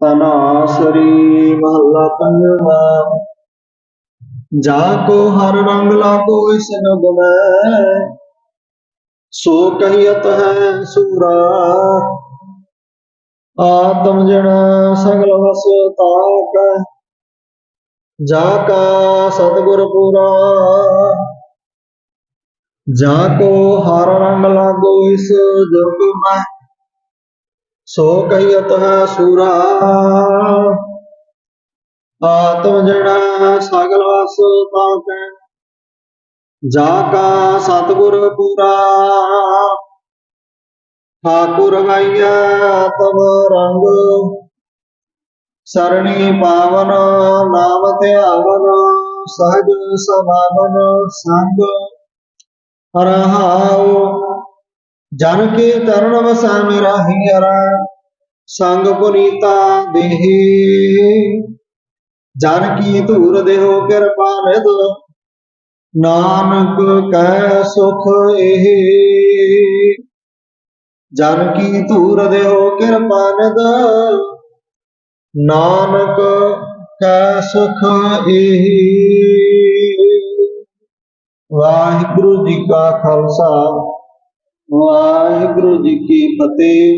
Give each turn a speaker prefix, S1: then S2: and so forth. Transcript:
S1: ਤਨਾਸਰੀ ਮਹੱਲਾ ਪੰਜਵਾਂ। ਜਾ ਕੋ ਹਰ ਰੰਗ ਲਾਗੋ ਇਸ ਨਗ ਮੈਂ, ਸੋ ਕਹੀਅਤ ਹੈ ਸੂਰਾ। ਆਤਮ ਜਣਾ ਸਗਲ ਵਸ ਤਾਕ ਜਾ ਕਾ ਸਤਿਗੁਰ ਪੂਰਾ। ਜਾ ਕੋ ਹਰ ਰੰਗ ਲਾਗੋ ਇਸ ਜੁਗ ਮੈਂ ਸੋ ਕਹੀਅਤ ਹੈ ਸੂਰਾ। ਆਤਮ ਜਣਾ ਸਗਲ ਵਸ ਤਾਕੈ ਜਾ ਕਾ ਸਤਿਗੁਰ ਪੂਰਾ। ਠਾਕੁਰ ਗਾਈਆ ਤਬ ਰੰਗ। ਸਰਣੀ ਪਾਵਨ ਨਾਮ ਧਿਆਵਨ। ਸਹਜ ਸਮਾਵਨ ਸੰਗ। ਰਹਾਉ ਜਨ ਕੀ ਤਰਨ ਵਸੈ ਮੇਰਾ ਹੀਰਾ, ਸੰਗ ਪੁਨੀਤਾ ਦੇਹੀ। ਜਨ ਕੀ ਧੂਰ ਦੇਹੋ ਕਿਰਪਾ ਨਿਧ, ਨਾਨਕ ਕੈ ਸੁਖ ਇਹ ਜਨ ਕੀ ਧੂਰ ਦੇਹੋ ਕਿਰਪਾ ਨਿਧ, ਨਾਨਕ ਕੈ ਸੁਖ ਇਹ ਵਾਹਿਗੁਰੂ ਜੀ ਕਾ ਖਾਲਸਾ। ਵਾਹਿਗੁਰੂ ਜੀ ਕੀ ਫਤਿਹ।